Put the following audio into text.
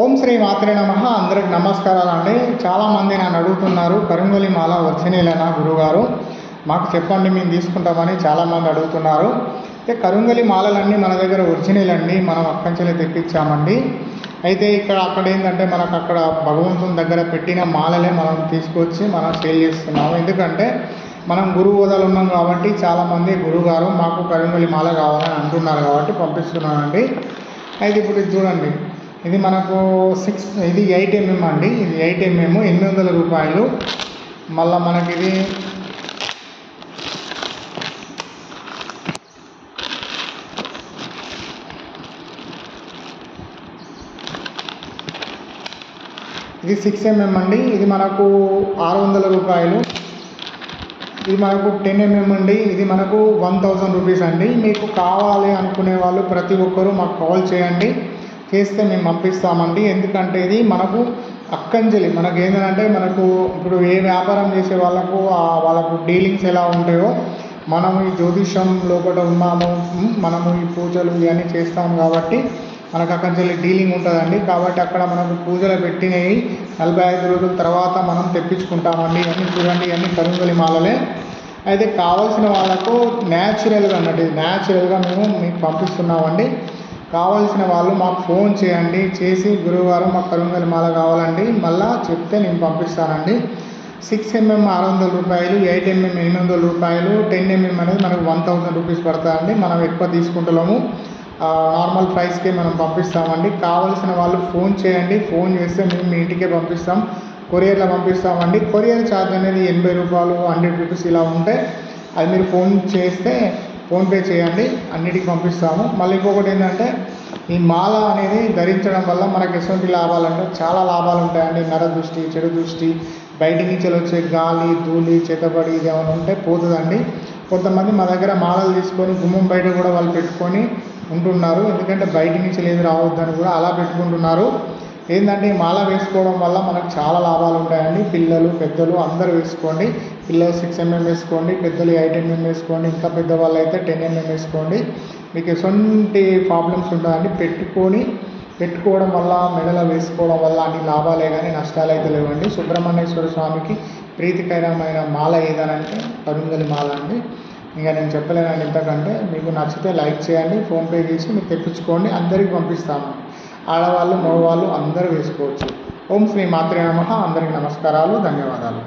ఓం శ్రీ మాత్రే నమ. అందరికి నమస్కారాలు అండి చాలామంది నన్ను అడుగుతున్నారు కరుంగలి మాల ఒరిజినలేనా గురుగారు? మాకు చెప్పండి మేము తీసుకుంటామని చాలామంది అడుగుతున్నారు. అయితే కరుంగలి మాలలన్నీ మన దగ్గర ఒరిజినల్ అండి మనం అక్కంచెలే తెప్పించామండి. అయితే ఇక్కడ అక్కడ ఏంటంటే మనకు అక్కడ భగవంతుని దగ్గర పెట్టిన మాలలే మనం తీసుకొచ్చి మనం సేల్ చేస్తున్నాము. ఎందుకంటే మనం గురువు హోదాలు ఉన్నాం కాబట్టి చాలామంది గురువుగారు మాకు కరుంగలి మాల కావాలని అంటున్నారు కాబట్టి పంపిస్తున్నానండి. అయితే ఇప్పుడు చూడండి. ఇది మనకు సిక్స్ ఇది ఎయిట్ ఎంఎం అండి. ఇది ఎయిట్ ఎంఎం ఎనిమిది వందల రూపాయలు. మళ్ళీ మనకి ఇది ఇది సిక్స్ ఎంఎం అండి. ఇది మనకు ఆరు వందల రూపాయలు. ఇది మనకు టెన్ ఎంఎం అండి. ఇది మనకు వన్ థౌజండ్ రూపీస్ అండి. మీకు కావాలి అనుకునే వాళ్ళు ప్రతి ఒక్కరూ మాకు కాల్ చేయండి. చేస్తే మేము పంపిస్తామండి. ఎందుకంటే ఇది మనకు అక్కంజలి. మనకు ఏంటంటే మనకు ఇప్పుడు ఏ వ్యాపారం చేసే వాళ్ళకు వాళ్ళకు డీలింగ్స్ ఎలా ఉంటాయో మనము ఈ జ్యోతిషం లోపల ఉన్నాము. మనము ఈ పూజలు ఇవన్నీ చేస్తాం కాబట్టి మనకు అక్కంజలి డీలింగ్ ఉంటుందండి. కాబట్టి అక్కడ మనకు పూజలు పెట్టినవి నలభై ఐదు రోజుల తర్వాత మనం తెప్పించుకుంటామండి. ఇవన్నీ చూడండి ఇవన్నీ కరుంగలి మాలలే. అయితే కావాల్సిన వాళ్ళకు న్యాచురల్గా అన్నట్టు న్యాచురల్గా మేము మీకు పంపిస్తున్నామండి. కావాల్సిన వాళ్ళు మాకు ఫోన్ చేయండి. చేసి గురువుగారు మాకు కరుంగలి మాల కావాలండి. మళ్ళా చెప్తే నేను పంపిస్తానండి. సిక్స్ ఎంఎం ఆరు వందల రూపాయలు ఎయిట్ ఎంఎం ఎనిమిది వందల రూపాయలు టెన్ ఎంఎం అనేది మనకు వన్ థౌసండ్ రూపీస్ పడతాయండి. మనం ఎక్కువ తీసుకుంటున్నాము నార్మల్ ప్రైస్కే మనం పంపిస్తామండి. కావాల్సిన వాళ్ళు ఫోన్ చేయండి. ఫోన్ చేస్తే మేము మీ ఇంటికే పంపిస్తాం. కొరియర్లో పంపిస్తామండి. కొరియర్ ఛార్జ్ అనేది ఎనభై రూపాయలు హండ్రెడ్ రూపీస్ ఇలా ఉంటే అది మీరు ఫోన్ చేస్తే ఫోన్పే చేయండి అన్నిటికి పంపిస్తాము. మళ్ళీ ఇంకొకటి ఏంటంటే ఈ మాల అనేది ధరించడం వల్ల మనకి ఎటువంటి లాభాలు అంటే చాలా లాభాలు ఉంటాయండి. నర దృష్టి చెడు దృష్టి బయట నుంచి వచ్చే గాలి ధూళి చేతబడి ఇది ఏమైనా ఉంటే పోతుందండి. కొంతమంది మా దగ్గర మాలలు తీసుకొని గుమ్మం బయట కూడా వాళ్ళు పెట్టుకొని ఉంటున్నారు. ఎందుకంటే బయట నుంచి లేదు రావద్దని కూడా అలా పెట్టుకుంటున్నారు. ఏంటంటే ఈ మాల వేసుకోవడం వల్ల మనకు చాలా లాభాలు ఉంటాయండి. పిల్లలు పెద్దలు అందరూ వేసుకోండి. పిల్లలు సిక్స్ ఎంఎం వేసుకోండి పెద్దలు ఎయిట్ ఎంఎం వేసుకోండి ఇంకా పెద్దవాళ్ళు అయితే టెన్ ఎంఎం వేసుకోండి. మీకు ఎటువంటి ప్రాబ్లమ్స్ ఉంటుందండి పెట్టుకొని పెట్టుకోవడం వల్ల మెడలో వేసుకోవడం వల్ల అన్ని లాభాలే కానీ నష్టాలు అయితే లేవండి. సుబ్రహ్మణ్యేశ్వర స్వామికి ప్రీతికరమైన మాల ఏదనంటే పరుంగలి మాల అండి. ఇంకా నేను చెప్పలేనండి ఇంతకంటే. మీకు నచ్చితే లైక్ చేయండి ఫోన్పే చేసి మీరు తెప్పించుకోండి అందరికి పంపిస్తాము ఆడవాళ్ళు మగవాళ్ళు అందరూ వేసుకోవచ్చు. ఓం శ్రీ మాతృ నమ. అందరికీ నమస్కారాలు ధన్యవాదాలు.